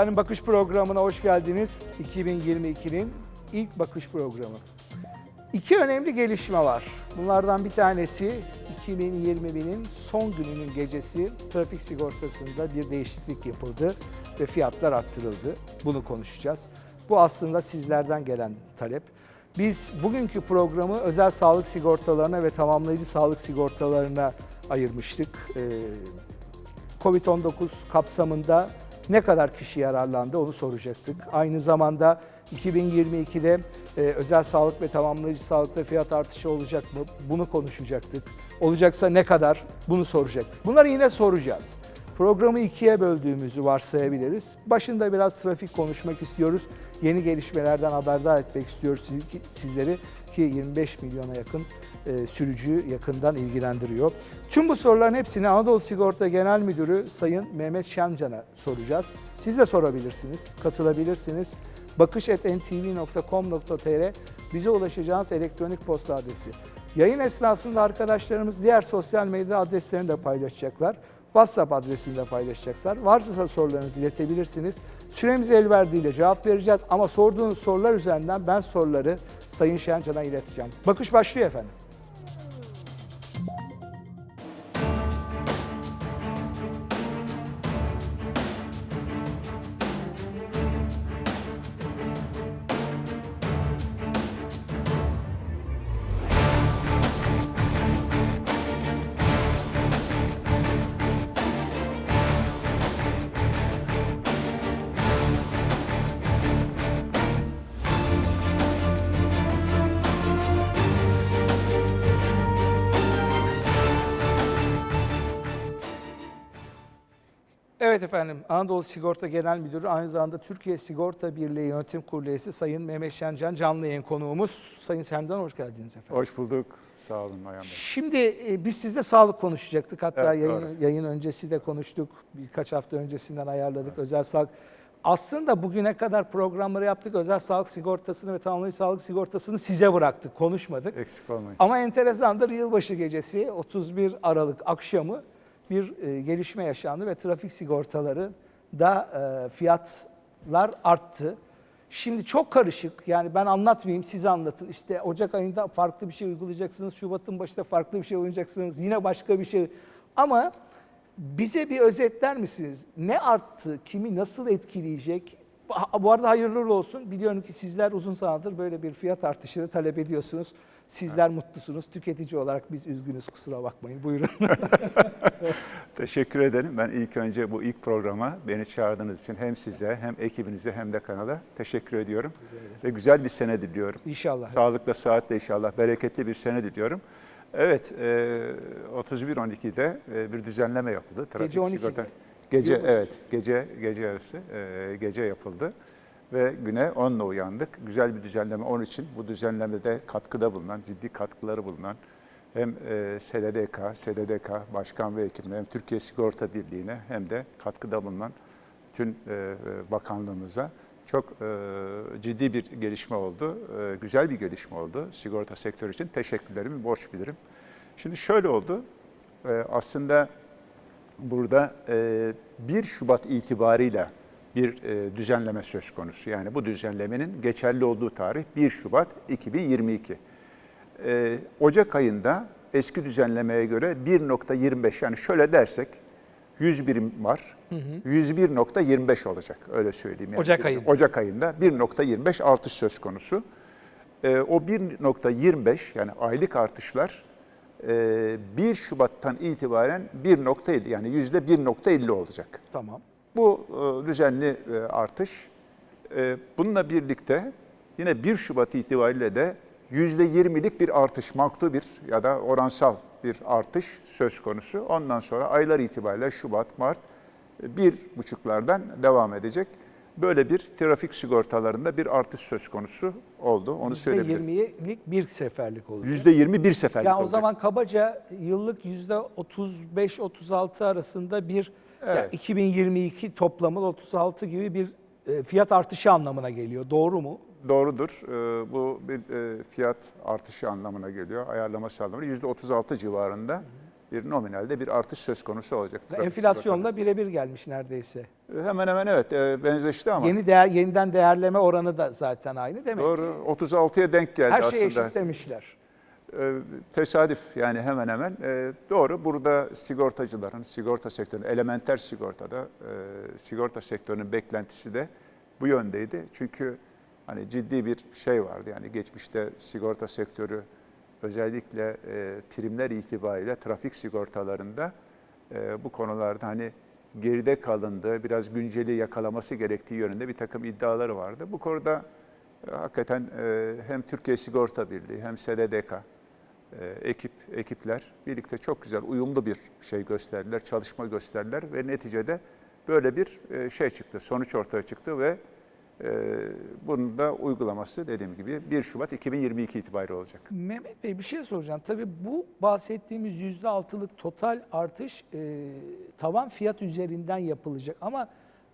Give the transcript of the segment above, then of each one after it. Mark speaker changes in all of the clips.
Speaker 1: Efendim bakış programına hoş geldiniz. 2022'nin ilk bakış programı. İki önemli gelişme var. Bunlardan bir tanesi 2021'in son gününün gecesi trafik sigortasında bir değişiklik yapıldı ve fiyatlar arttırıldı. Bunu konuşacağız. Bu aslında sizlerden gelen talep. Biz bugünkü programı özel sağlık sigortalarına ve tamamlayıcı sağlık sigortalarına ayırmıştık. Ee, Covid-19 kapsamında ne kadar kişi yararlandı onu soracaktık. Aynı zamanda 2022'de e, özel sağlık ve tamamlayıcı sağlıkta fiyat artışı olacak mı? Bunu konuşacaktık. Olacaksa ne kadar? Bunu soracaktık. Bunları yine soracağız. Programı ikiye böldüğümüzü varsayabiliriz. Başında biraz trafik konuşmak istiyoruz. Yeni gelişmelerden haberdar etmek istiyoruz siz- sizleri ki 25 milyona yakın e, sürücüyü yakından ilgilendiriyor. Tüm bu soruların hepsini Anadolu Sigorta Genel Müdürü Sayın Mehmet Şencan'a soracağız. Siz de sorabilirsiniz, katılabilirsiniz. bakış.ntv.com.tr bize ulaşacağınız elektronik posta adresi. Yayın esnasında arkadaşlarımız diğer sosyal medya adreslerini de paylaşacaklar. WhatsApp adresini de paylaşacaklar. Varsa sorularınızı iletebilirsiniz. Süremiz el verdiğiyle cevap vereceğiz ama sorduğunuz sorular üzerinden ben soruları Sayın Şencan'a ileteceğim. Bakış başlıyor efendim. Evet efendim, Anadolu Sigorta Genel Müdürü, aynı zamanda Türkiye Sigorta Birliği Yönetim Kurulu üyesi Sayın Mehmet Şencan canlı yayın konuğumuz. Sayın Şencan hoş geldiniz efendim.
Speaker 2: Hoş bulduk. Sağ olun Ayhan Bey.
Speaker 1: Şimdi e, biz sizle sağlık konuşacaktık. Hatta
Speaker 2: Evet,
Speaker 1: yayın,
Speaker 2: doğru.
Speaker 1: yayın öncesi de konuştuk. Birkaç hafta öncesinden ayarladık özel sağlık. Aslında bugüne kadar programları yaptık. Özel sağlık sigortasını ve tamamlayıcı sağlık sigortasını size bıraktık, konuşmadık.
Speaker 2: Eksik olmayın.
Speaker 1: Ama enteresandır yılbaşı gecesi 31 Aralık akşamı bir e, gelişme yaşandı ve trafik sigortaları da e, fiyatlar arttı. Şimdi çok karışık yani ben anlatmayayım siz anlatın. İşte Ocak ayında farklı bir şey uygulayacaksınız, Şubat'ın başında farklı bir şey uygulayacaksınız, yine başka bir şey. Ama bize bir özetler misiniz? Ne arttı, kimi nasıl etkileyecek? Bu arada hayırlı olsun. Biliyorum ki sizler uzun zamandır böyle bir fiyat artışını talep ediyorsunuz. Sizler mutlusunuz. Tüketici olarak biz üzgünüz kusura bakmayın. Buyurun.
Speaker 2: Teşekkür ederim. Ben ilk önce bu ilk programa beni çağırdığınız için hem size hem ekibinize hem de kanala teşekkür ediyorum. Ve güzel bir sene diliyorum.
Speaker 1: İnşallah.
Speaker 2: Sağlıkla, saatle inşallah bereketli bir sene diliyorum. Evet, e, 31.12'de e, bir düzenleme yapıldı. Trafik
Speaker 1: Gece 12'de.
Speaker 2: sigorta- Gece,
Speaker 1: Yılbaşı.
Speaker 2: evet, gece gece yarısı, e, gece yapıldı. Ve güne 10'la uyandık. Güzel bir düzenleme onun için. Bu düzenlemede katkıda bulunan, ciddi katkıları bulunan hem e, SDDK, SDDK Başkan ve ekibine hem Türkiye Sigorta Birliği'ne hem de katkıda bulunan bütün e, e, bakanlığımıza çok ciddi bir gelişme oldu. Güzel bir gelişme oldu sigorta sektörü için. Teşekkürlerimi borç bilirim. Şimdi şöyle oldu. Aslında burada e, 1 Şubat itibarıyla bir e, düzenleme söz konusu. Yani bu düzenlemenin geçerli olduğu tarih 1 Şubat 2022. E, Ocak ayında eski düzenlemeye göre 1.25 yani şöyle dersek 100 birim var. 101.25 olacak öyle söyleyeyim. Yani
Speaker 1: Ocak ayında.
Speaker 2: Ocak ayında 1.25 artış söz konusu. E, o 1.25 yani aylık artışlar e, 1 Şubat'tan itibaren 1.50 yani yüzde 1.50 olacak.
Speaker 1: Tamam.
Speaker 2: Bu e, düzenli e, artış. E, Bununla birlikte yine 1 Şubat itibariyle de %20'lik bir artış, maktu bir ya da oransal bir artış söz konusu. Ondan sonra aylar itibariyle Şubat, Mart bir buçuklardan devam edecek. Böyle bir trafik sigortalarında bir artış söz konusu oldu. Onu söyleyebilirim.
Speaker 1: %20'lik bir seferlik olacak.
Speaker 2: %20 bir seferlik
Speaker 1: Yani o
Speaker 2: olacak.
Speaker 1: zaman kabaca yıllık %35-36 arasında bir
Speaker 2: Evet.
Speaker 1: 2022 toplamı 36 gibi bir e, fiyat artışı anlamına geliyor. Doğru mu?
Speaker 2: Doğrudur. Ee, Bu bir e, fiyat artışı anlamına geliyor. Ayarlaması anlamında %36 civarında bir nominalde bir artış söz konusu olacak.
Speaker 1: Enflasyonla birebir gelmiş neredeyse.
Speaker 2: Hemen hemen evet e, benzeşti ama
Speaker 1: Yeni değer yeniden değerleme oranı da zaten aynı demek.
Speaker 2: doğru 36'ya denk geldi
Speaker 1: Her
Speaker 2: aslında.
Speaker 1: eşitlemişler.
Speaker 2: E, tesadüf yani hemen hemen E, doğru burada sigortacıların sigorta sektörünün elementer sigortada e, sigorta sektörünün beklentisi de bu yöndeydi. Çünkü hani ciddi bir şey vardı yani geçmişte sigorta sektörü özellikle e, primler itibariyle trafik sigortalarında e, bu konularda hani geride kalındı, biraz günceli yakalaması gerektiği yönünde bir takım iddiaları vardı. Bu konuda e, hakikaten e, hem Türkiye Sigorta Birliği hem SDDK e, ekip ekipler birlikte çok güzel uyumlu bir şey gösterdiler, çalışma gösterdiler ve neticede böyle bir e, şey çıktı, sonuç ortaya çıktı ve e, bunun da uygulaması dediğim gibi 1 Şubat 2022 itibariyle olacak.
Speaker 1: Mehmet Bey bir şey soracağım. Tabii bu bahsettiğimiz %6'lık total artış e, tavan fiyat üzerinden yapılacak. Ama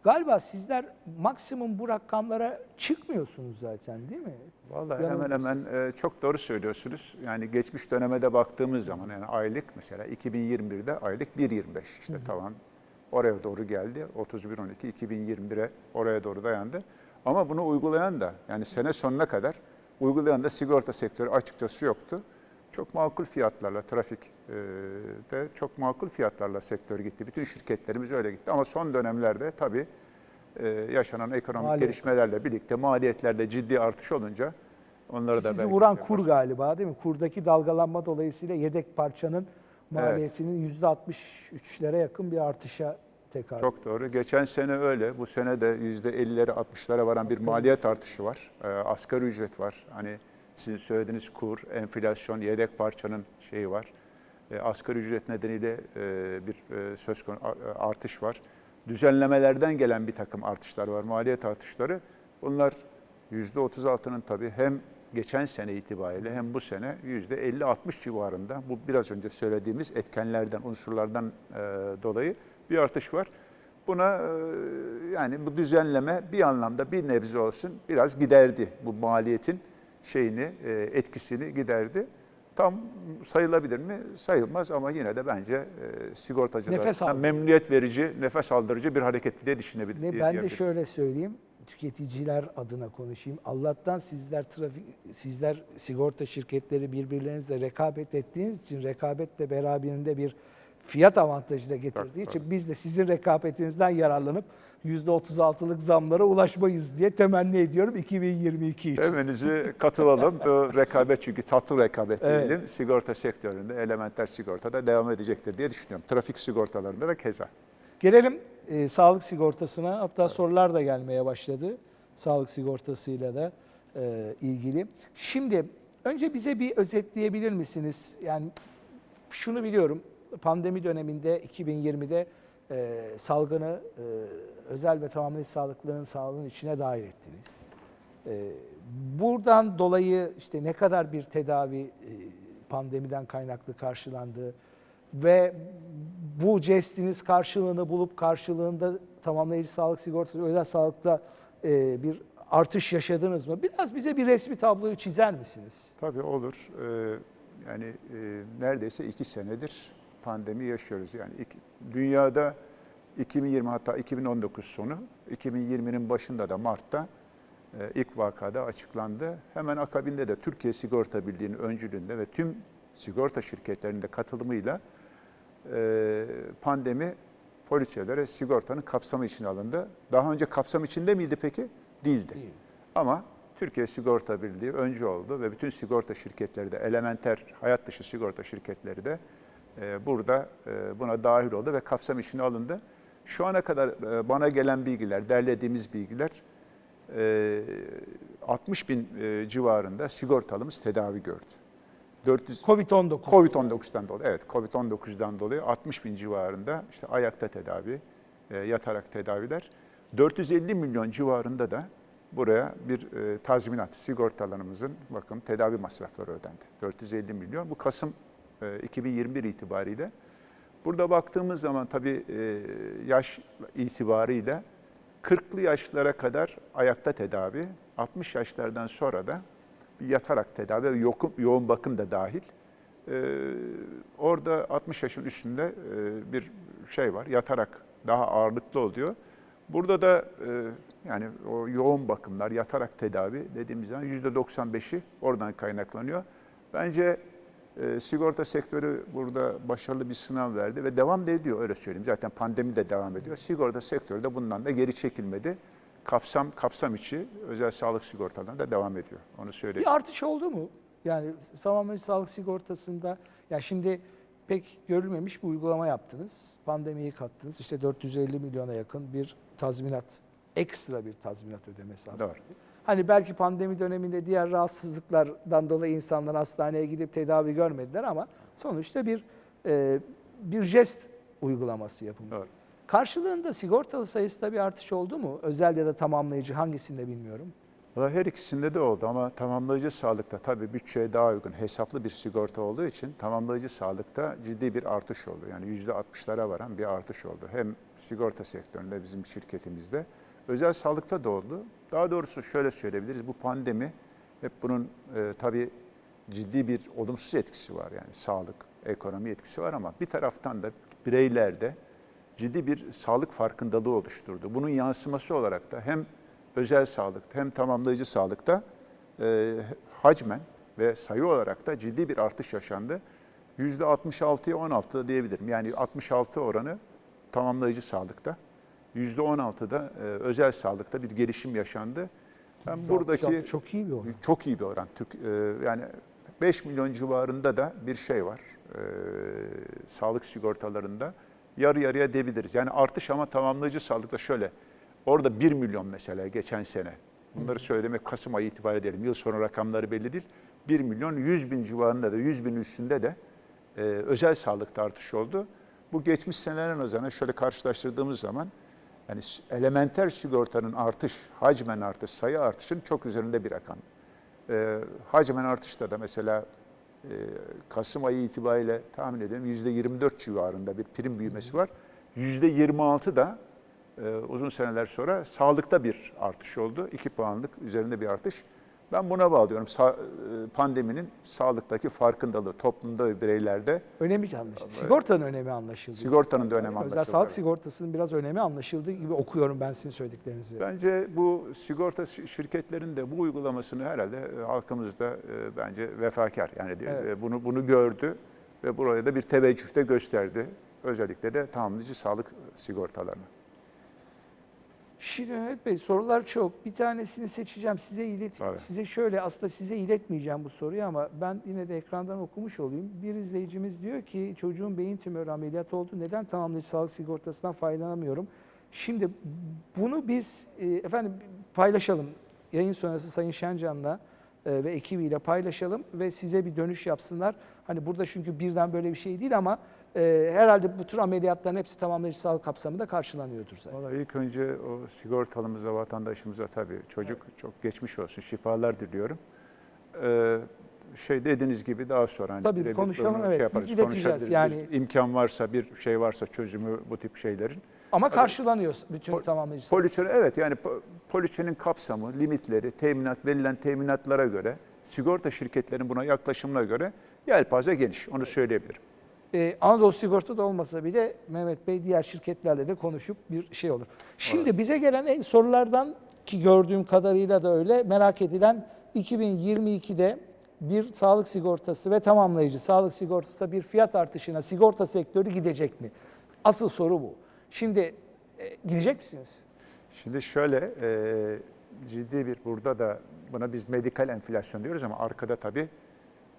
Speaker 1: galiba sizler maksimum bu rakamlara çıkmıyorsunuz zaten değil mi?
Speaker 2: Vallahi
Speaker 1: Yanılmıyorsun.
Speaker 2: hemen hemen e, çok doğru söylüyorsunuz. Yani geçmiş döneme de baktığımız zaman yani aylık mesela 2021'de aylık 1.25 işte tavan oraya doğru geldi. 31.12 2021'e oraya doğru dayandı. Ama bunu uygulayan da yani sene sonuna kadar uygulayan da sigorta sektörü açıkçası yoktu. Çok makul fiyatlarla trafik e, de çok makul fiyatlarla sektör gitti. Bütün şirketlerimiz öyle gitti. Ama son dönemlerde tabii e, yaşanan ekonomik
Speaker 1: Maliyet.
Speaker 2: gelişmelerle birlikte maliyetlerde ciddi artış olunca onları da
Speaker 1: Sizi vuran
Speaker 2: şey
Speaker 1: kur
Speaker 2: yapar.
Speaker 1: galiba değil mi? Kurdaki dalgalanma dolayısıyla yedek parçanın maliyetinin %63'lere yakın bir artışa tekabül.
Speaker 2: Çok doğru. Geçen sene öyle. Bu sene de %50'lere 60'lara varan bir maliyet artışı var. Ee, asgari ücret var. Hani sizin söylediğiniz kur, enflasyon, yedek parçanın şeyi var. Ee, asgari ücret nedeniyle e, bir e, söz konusu artış var. Düzenlemelerden gelen bir takım artışlar var, maliyet artışları. Bunlar %36'nın tabii hem geçen sene itibariyle hem bu sene %50-60 civarında bu biraz önce söylediğimiz etkenlerden, unsurlardan e, dolayı bir artış var. Buna e, yani bu düzenleme bir anlamda bir nebze olsun biraz giderdi bu maliyetin şeyini, e, etkisini giderdi. Tam sayılabilir mi? Sayılmaz ama yine de bence e, sigortacılar memnuniyet verici, nefes aldırıcı bir hareket diye düşünebilir.
Speaker 1: Ve ben de şöyle söyleyeyim, tüketiciler adına konuşayım. Allah'tan sizler trafik, sizler sigorta şirketleri birbirlerinizle rekabet ettiğiniz için rekabetle beraberinde bir fiyat avantajı da getirdiği
Speaker 2: Tabii,
Speaker 1: için biz de sizin rekabetinizden yararlanıp %36'lık zamlara ulaşmayız diye temenni ediyorum 2022 için.
Speaker 2: Temenizi katılalım. Bu rekabet çünkü tatlı rekabet
Speaker 1: Evet.
Speaker 2: diyelim. Sigorta sektöründe, elementer sigortada devam edecektir diye düşünüyorum. Trafik sigortalarında da keza.
Speaker 1: Gelelim e, sağlık sigortasına. Hatta sorular da gelmeye başladı. Sağlık sigortasıyla da e, ilgili. Şimdi önce bize bir özetleyebilir misiniz? Yani şunu biliyorum. Pandemi döneminde 2020'de e, salgını e, özel ve tamamlayıcı sağlıkların sağlığının içine dahil ettiniz. E, buradan dolayı işte ne kadar bir tedavi e, pandemiden kaynaklı karşılandı ve bu jestiniz karşılığını bulup karşılığında tamamlayıcı sağlık sigortası özel sağlıkta e, bir artış yaşadınız mı? Biraz bize bir resmi tabloyu çizer misiniz?
Speaker 2: Tabii olur. Ee, yani e, neredeyse iki senedir pandemi yaşıyoruz. Yani iki- dünyada 2020 hatta 2019 sonu, 2020'nin başında da Mart'ta e, ilk vakada açıklandı. Hemen akabinde de Türkiye Sigorta Birliği'nin öncülüğünde ve tüm sigorta şirketlerinin de katılımıyla e, pandemi poliçelere sigortanın kapsamı içine alındı. Daha önce kapsam içinde miydi peki? Değildi.
Speaker 1: Değil.
Speaker 2: Ama Türkiye Sigorta Birliği öncü oldu ve bütün sigorta şirketleri de elementer hayat dışı sigorta şirketleri de burada e, buna dahil oldu ve kapsam içine alındı. Şu ana kadar e, bana gelen bilgiler, derlediğimiz bilgiler e, 60 bin e, civarında sigortalımız tedavi gördü. 400
Speaker 1: Covid-19.
Speaker 2: Covid-19'dan dolayı, evet Covid-19'dan dolayı 60 bin civarında işte ayakta tedavi, yatarak tedaviler. 450 milyon civarında da buraya bir tazminat, sigortalarımızın bakın tedavi masrafları ödendi. 450 milyon. Bu Kasım 2021 itibariyle. Burada baktığımız zaman tabii e, yaş itibariyle 40'lı yaşlara kadar ayakta tedavi, 60 yaşlardan sonra da yatarak tedavi yoğun, bakım da dahil Ee, orada 60 yaşın üstünde e, bir şey var, yatarak daha ağırlıklı oluyor. Burada da e, yani o yoğun bakımlar, yatarak tedavi dediğimiz zaman %95'i oradan kaynaklanıyor. Bence e, sigorta sektörü burada başarılı bir sınav verdi ve devam da ediyor öyle söyleyeyim. Zaten pandemi de devam ediyor. Sigorta sektörü de bundan da geri çekilmedi. Kapsam kapsam içi özel sağlık sigortalarına da devam ediyor. Onu söyleyeyim.
Speaker 1: Bir artış oldu mu? Yani tamamlayıcı sağlık sigortasında ya şimdi pek görülmemiş bir uygulama yaptınız. Pandemiyi kattınız. İşte 450 milyona yakın bir tazminat, ekstra bir tazminat ödemesi aslında.
Speaker 2: Doğru.
Speaker 1: Hani belki pandemi döneminde diğer rahatsızlıklardan dolayı insanlar hastaneye gidip tedavi görmediler ama sonuçta bir e, bir jest uygulaması yapılmış.
Speaker 2: Doğru.
Speaker 1: Karşılığında sigortalı sayısında bir artış oldu mu? Özel ya da tamamlayıcı hangisinde bilmiyorum.
Speaker 2: Her ikisinde de oldu ama tamamlayıcı sağlıkta tabii bütçeye daha uygun hesaplı bir sigorta olduğu için tamamlayıcı sağlıkta ciddi bir artış oldu. Yani yüzde 60'lara varan bir artış oldu. Hem sigorta sektöründe bizim şirketimizde özel sağlıkta da oldu. Daha doğrusu şöyle söyleyebiliriz bu pandemi hep bunun e, tabii ciddi bir olumsuz etkisi var yani sağlık, ekonomi etkisi var ama bir taraftan da bireylerde ciddi bir sağlık farkındalığı oluşturdu. Bunun yansıması olarak da hem özel sağlıkta hem tamamlayıcı sağlıkta e, hacmen ve sayı olarak da ciddi bir artış yaşandı. %66'ya 16 diyebilirim. Yani 66 oranı tamamlayıcı sağlıkta. %16'da e, özel sağlıkta bir gelişim yaşandı. Ben buradaki
Speaker 1: çok iyi bir oran.
Speaker 2: çok iyi bir oran. Türk e, yani 5 milyon civarında da bir şey var. E, sağlık sigortalarında yarı yarıya diyebiliriz. Yani artış ama tamamlayıcı sağlıkta şöyle. Orada 1 milyon mesela geçen sene. Bunları söylemek Kasım ayı itibariyle diyelim. Yıl sonu rakamları belli değil. 1 milyon 100 bin civarında da 100 bin üstünde de e, özel sağlıkta artış oldu. Bu geçmiş senelerin nazaran şöyle karşılaştırdığımız zaman yani elementer sigortanın artış, hacmen artış, sayı artışın çok üzerinde bir rakam. E, hacmen artışta da mesela e, Kasım ayı itibariyle tahmin ediyorum %24 civarında bir prim büyümesi var. %26 da e, uzun seneler sonra sağlıkta bir artış oldu. 2 puanlık üzerinde bir artış. Ben buna bağlıyorum. Sa- e, pandeminin sağlıktaki farkındalığı toplumda ve bireylerde
Speaker 1: Önemi anlaşıldı. Sigortanın önemi anlaşıldı.
Speaker 2: sigortanın da önemi
Speaker 1: Özel
Speaker 2: anlaşıldı.
Speaker 1: sağlık sigortasının biraz önemi anlaşıldığı gibi okuyorum ben sizin söylediklerinizi.
Speaker 2: Bence bu sigorta şi- şirketlerinin de bu uygulamasını herhalde e, halkımız da e, bence vefakar. Yani
Speaker 1: Evet.
Speaker 2: bunu bunu gördü ve buraya da bir teveccüh de gösterdi. Özellikle de tamamlayıcı sağlık sigortalarına.
Speaker 1: Şimdi Mehmet Bey sorular çok. Bir tanesini seçeceğim. Size ilet
Speaker 2: Tabii.
Speaker 1: size şöyle aslında size iletmeyeceğim bu soruyu ama ben yine de ekrandan okumuş olayım. Bir izleyicimiz diyor ki çocuğun beyin tümörü ameliyatı oldu. Neden tamamlayıcı sağlık sigortasından faydalanamıyorum? Şimdi bunu biz e, efendim paylaşalım. Yayın sonrası Sayın Şencan'la e, ve ekibiyle paylaşalım ve size bir dönüş yapsınlar. Hani burada çünkü birden böyle bir şey değil ama e, herhalde bu tür ameliyatların hepsi tamamlayıcı sağlık kapsamında karşılanıyordur zaten.
Speaker 2: Valla ilk önce o sigortalımıza, vatandaşımıza tabii çocuk çok geçmiş olsun, şifalar diliyorum. Ee, şey dediğiniz gibi daha sonra hani
Speaker 1: Tabii, konuşalım,
Speaker 2: bunu
Speaker 1: evet.
Speaker 2: yaparız,
Speaker 1: Biz ileteceğiz. Yani-
Speaker 2: Bir imkan varsa bir şey varsa çözümü bu tip şeylerin.
Speaker 1: Ama karşılanıyor bütün
Speaker 2: Pol-
Speaker 1: tamamlayıcı.
Speaker 2: Poliçe evet yani po- poliçenin kapsamı, limitleri, teminat verilen teminatlara göre, sigorta şirketlerinin buna yaklaşımına göre yelpaze geniş. Onu söyleyebilirim.
Speaker 1: Ee, Anadolu Sigorta da olmasa bile Mehmet Bey diğer şirketlerle de konuşup bir şey olur. Şimdi bize gelen en- sorulardan ki gördüğüm kadarıyla da öyle merak edilen 2022'de bir sağlık sigortası ve tamamlayıcı sağlık sigortası da bir fiyat artışına sigorta sektörü gidecek mi? Asıl soru bu. Şimdi e, gidecek misiniz?
Speaker 2: Şimdi şöyle e, ciddi bir burada da buna biz medikal enflasyon diyoruz ama arkada tabii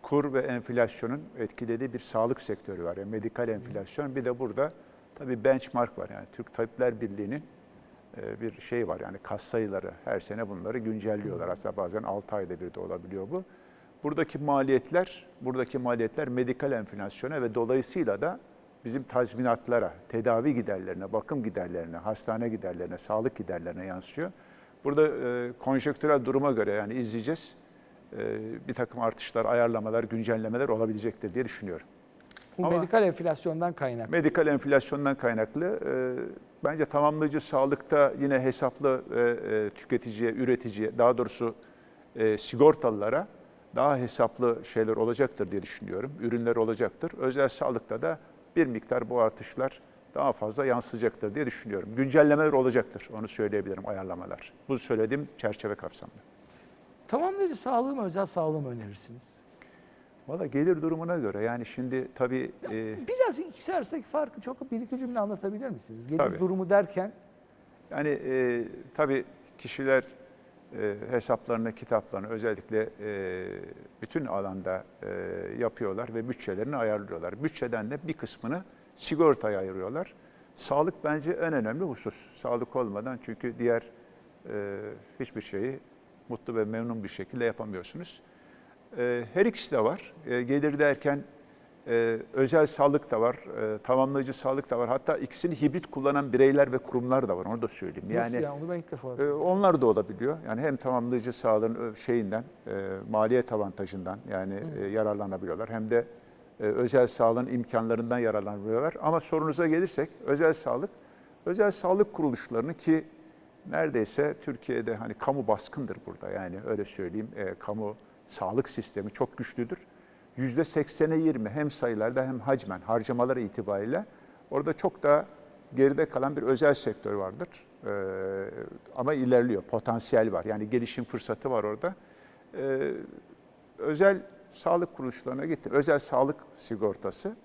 Speaker 2: kur ve enflasyonun etkilediği bir sağlık sektörü var. Yani medikal enflasyon bir de burada tabii benchmark var. Yani Türk Tabipler Birliği'nin e, bir şey var yani kas sayıları her sene bunları güncelliyorlar. Aslında bazen 6 ayda bir de olabiliyor bu. Buradaki maliyetler, buradaki maliyetler medikal enflasyona ve dolayısıyla da bizim tazminatlara, tedavi giderlerine, bakım giderlerine, hastane giderlerine, sağlık giderlerine yansıyor. Burada e, konjonktürel duruma göre yani izleyeceğiz. E, bir takım artışlar, ayarlamalar, güncellemeler olabilecektir diye düşünüyorum.
Speaker 1: Bu
Speaker 2: Ama-
Speaker 1: medikal enflasyondan kaynaklı.
Speaker 2: Medikal enflasyondan kaynaklı. e, bence tamamlayıcı sağlıkta yine hesaplı e, e, tüketiciye, üreticiye, daha doğrusu e, sigortalılara daha hesaplı şeyler olacaktır diye düşünüyorum. Ürünler olacaktır. Özel sağlıkta da bir miktar bu artışlar daha fazla yansıyacaktır diye düşünüyorum. Güncellemeler olacaktır. Onu söyleyebilirim ayarlamalar. Bu söylediğim çerçeve kapsamında.
Speaker 1: Tamamlayıcı sağlığı mı, özel sağlığı mı önerirsiniz?
Speaker 2: Valla gelir durumuna göre yani şimdi tabii e,
Speaker 1: Biraz ikisi arasındaki farkı çok bir iki cümle anlatabilir misiniz? Gelir
Speaker 2: Tabii.
Speaker 1: durumu derken
Speaker 2: Yani e, tabii kişiler e, hesaplarını, kitaplarını özellikle e, bütün alanda e, yapıyorlar ve bütçelerini ayarlıyorlar. Bütçeden de bir kısmını sigortaya ayırıyorlar. Sağlık bence en önemli husus. Sağlık olmadan çünkü diğer e, hiçbir şeyi mutlu ve memnun bir şekilde yapamıyorsunuz. E, her ikisi de var. E, gelir derken e, özel sağlık da var, e, tamamlayıcı sağlık da var. Hatta ikisini hibrit kullanan bireyler ve kurumlar da var. Onu da söyleyeyim.
Speaker 1: nasıl
Speaker 2: Yani
Speaker 1: ya onu ben ilk defa
Speaker 2: e, onlar da olabiliyor. Yani hem tamamlayıcı sağlığın şeyinden, e, maliyet avantajından yani e, yararlanabiliyorlar. Hem de e, özel sağlığın imkanlarından yararlanabiliyorlar. Ama sorunuza gelirsek özel sağlık, özel sağlık kuruluşlarını ki neredeyse Türkiye'de hani kamu baskındır burada. Yani öyle söyleyeyim, e, kamu sağlık sistemi çok güçlüdür. Yüzde seksene yirmi hem sayılarda hem hacmen harcamaları itibariyle orada çok da geride kalan bir özel sektör vardır. Ee, ama ilerliyor, potansiyel var. Yani gelişim fırsatı var orada. Ee, özel sağlık kuruluşlarına gittim. Özel sağlık sigortası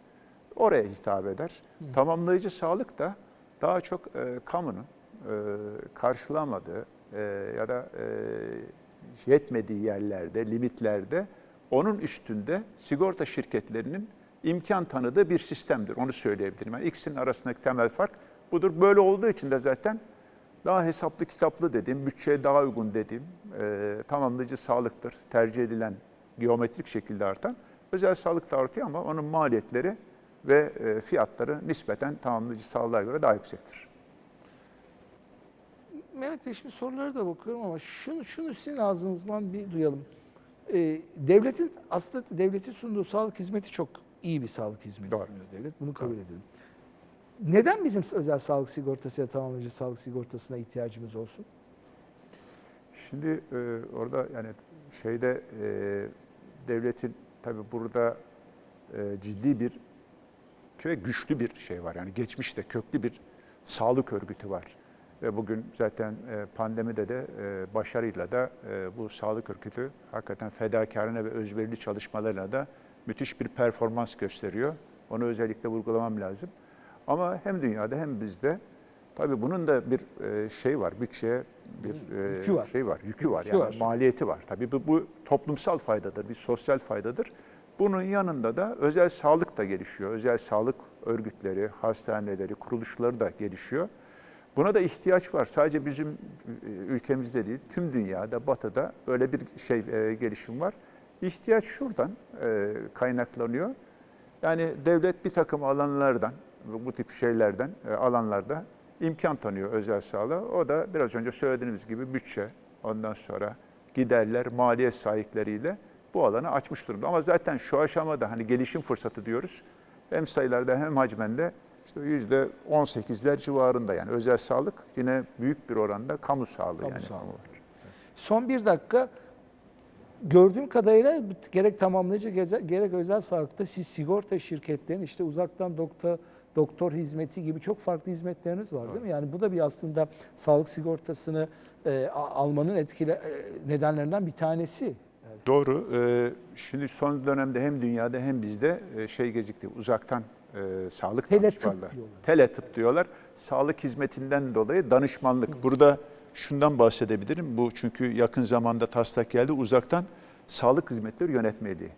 Speaker 2: oraya hitap eder. Tamamlayıcı sağlık da daha çok e, kamunun e, karşılamadığı e, ya da e, yetmediği yerlerde, limitlerde onun üstünde sigorta şirketlerinin imkan tanıdığı bir sistemdir. Onu söyleyebilirim. Yani ikisinin arasındaki temel fark budur. Böyle olduğu için de zaten daha hesaplı kitaplı dediğim, bütçeye daha uygun dediğim e, tamamlayıcı sağlıktır. Tercih edilen geometrik şekilde artan. Özel sağlık da artıyor ama onun maliyetleri ve fiyatları nispeten tamamlayıcı sağlığa göre daha yüksektir.
Speaker 1: Mehmet Bey şimdi sorulara da bakıyorum ama şunu, şunu sizin ağzınızdan bir duyalım. Ee, devletin aslında devletin sunduğu sağlık hizmeti çok iyi bir sağlık hizmeti
Speaker 2: Doğru.
Speaker 1: sunuyor devlet. Bunu kabul edelim. Neden bizim özel sağlık sigortası ya tamamlayıcı sağlık sigortasına ihtiyacımız olsun?
Speaker 2: Şimdi e, orada yani şeyde e, devletin tabii burada e, ciddi bir ve güçlü bir şey var. Yani geçmişte köklü bir sağlık örgütü var. Ve bugün zaten e, pandemide de e, başarıyla da e, bu sağlık örgütü hakikaten fedakarına ve özverili çalışmalarıyla da müthiş bir performans gösteriyor. Onu özellikle vurgulamam lazım. Ama hem dünyada hem bizde tabii bunun da bir şey var, bütçeye bir
Speaker 1: Yükü var.
Speaker 2: şey var, yükü var.
Speaker 1: Yükü
Speaker 2: Yani
Speaker 1: var.
Speaker 2: maliyeti var. Tabii bu, bu toplumsal faydadır, bir sosyal faydadır. Bunun yanında da özel sağlık da gelişiyor. Özel sağlık örgütleri, hastaneleri, kuruluşları da gelişiyor. Buna da ihtiyaç var. Sadece bizim e, ülkemizde değil, tüm dünyada, batıda böyle bir şey e, gelişim var. İhtiyaç şuradan e, kaynaklanıyor. Yani devlet bir takım alanlardan, bu tip şeylerden, e, alanlarda imkan tanıyor özel sağlığa. O da biraz önce söylediğimiz gibi bütçe, ondan sonra giderler, maliyet sahipleriyle bu alanı açmış durumda. Ama zaten şu aşamada hani gelişim fırsatı diyoruz. Hem sayılarda hem hacmende işte yüzde 18'ler civarında yani özel sağlık yine büyük bir oranda kamu sağlığı
Speaker 1: Kamu
Speaker 2: yani.
Speaker 1: sağlığı. Son bir dakika. Gördüğüm kadarıyla gerek tamamlayıcı gerek özel sağlıkta siz sigorta şirketlerinin işte uzaktan doktor doktor hizmeti gibi çok farklı hizmetleriniz var değil mi? Yani bu da bir aslında sağlık sigortasını e, almanın etkili e, nedenlerinden bir tanesi.
Speaker 2: Doğru. Ee, Şimdi son dönemde hem dünyada hem bizde e, şey gecikti. Uzaktan e, sağlık
Speaker 1: Teletıp
Speaker 2: danışmanlığı.
Speaker 1: diyorlar.
Speaker 2: Teletıp diyorlar. Sağlık hizmetinden dolayı danışmanlık. Burada şundan bahsedebilirim. Bu çünkü yakın zamanda taslak geldi. Uzaktan sağlık hizmetleri yönetmeliği.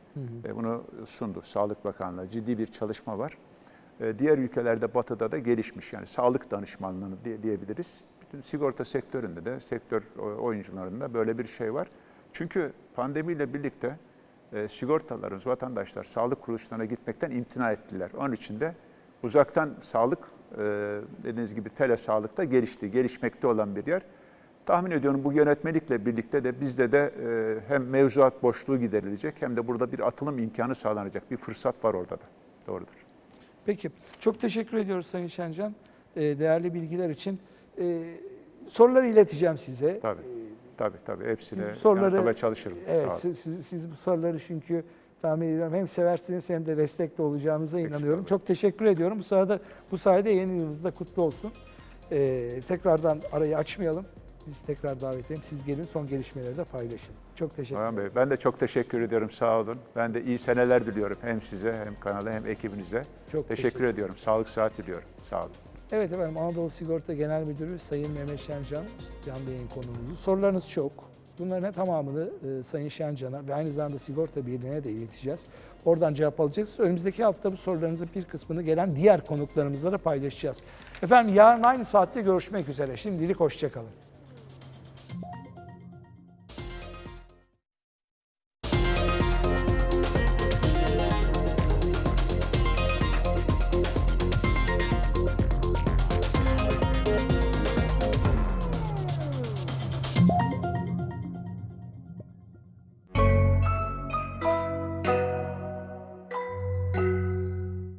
Speaker 2: E, Bunu sundu Sağlık Bakanlığı. Ciddi bir çalışma var. E, Diğer ülkelerde batıda da gelişmiş. Yani sağlık danışmanlığını diye- diyebiliriz. Bütün sigorta sektöründe de, sektör oyuncularında böyle bir şey var. Çünkü pandemiyle birlikte e, sigortalarımız, vatandaşlar sağlık kuruluşlarına gitmekten imtina ettiler. Onun için de uzaktan sağlık, e, dediğiniz gibi tele sağlıkta gelişti, gelişmekte olan bir yer. Tahmin ediyorum bu yönetmelikle birlikte de bizde de e, hem mevzuat boşluğu giderilecek hem de burada bir atılım imkanı sağlanacak. Bir fırsat var orada da. Doğrudur.
Speaker 1: Peki. Çok teşekkür ediyoruz Sayın Şencan. E, değerli bilgiler için. E, soruları ileteceğim size.
Speaker 2: Tabii. Tabii tabii. Hepsine
Speaker 1: Siz bu soruları-
Speaker 2: yanıtlamaya çalışırım.
Speaker 1: Evet, siz, siz, siz bu soruları çünkü tahmin ediyorum hem seversiniz hem de destekli olacağınıza inanıyorum. Çok teşekkür ediyorum. Bu sırada bu sayede yeni yılınız da kutlu olsun. Ee, tekrardan arayı açmayalım. Biz tekrar davet edelim. Siz gelin son gelişmeleri de paylaşın. Çok teşekkür ederim.
Speaker 2: Bey, ben de çok teşekkür ediyorum. Sağ olun. Ben de iyi seneler diliyorum hem size hem kanala hem ekibinize.
Speaker 1: Çok
Speaker 2: Teşekkür ediyorum. Sağlık saat diliyorum. Sağ olun.
Speaker 1: Evet efendim Anadolu Sigorta Genel Müdürü Sayın Mehmet Şencan, canlı yayın konuğumuz. Sorularınız çok. Bunların tamamını e, Sayın Şencan'a ve aynı zamanda Sigorta Birliği'ne de ileteceğiz. Oradan cevap alacağız. Önümüzdeki hafta bu sorularınızın bir kısmını gelen diğer konuklarımızla da paylaşacağız. Efendim yarın aynı saatte görüşmek üzere. Şimdilik hoşçakalın.